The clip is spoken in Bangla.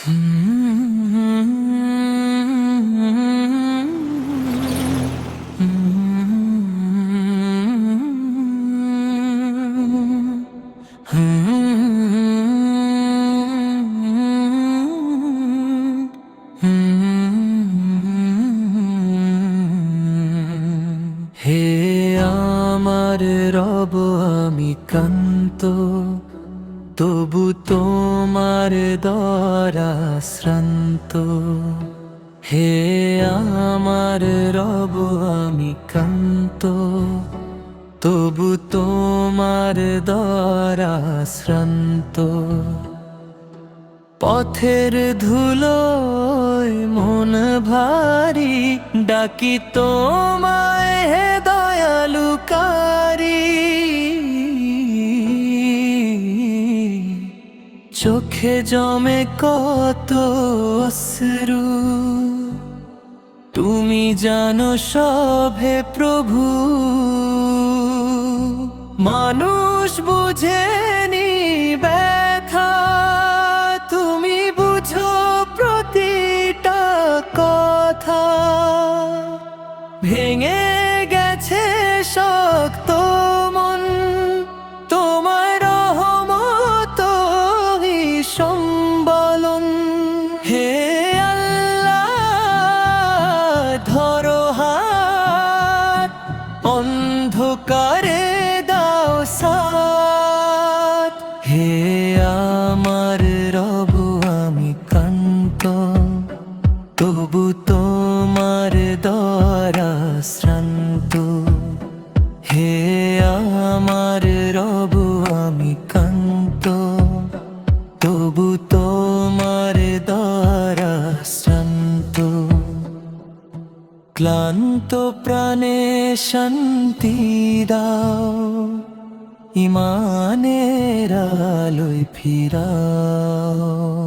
হে আমার রব আমি কান্ত তবু তোমার দরা শ্রান্ত হে আমার রব, আমি কান্ত তবু তোমার দরা শ্রান্ত পথের ধুলোয় মন ভারী, ডাকি তোমায় হে চোখে জমে কত অশ্রু। তুমি জানো সবে প্রভু। মানুষ বুঝেনি ব্যথা। তুমি বুঝো প্রতিটা কথা। ভেঙে গেছে শক্ত হে আমার রব, আমি কান্ত তবু তোমার দরা শ্রান্ত। হে আমার রব, আমি কান্ত তবু তোমার দরা শ্রান্ত। ক্লান্ত প্রাণে শান্তি দাও। ইমানের আলোয় ফিরাও।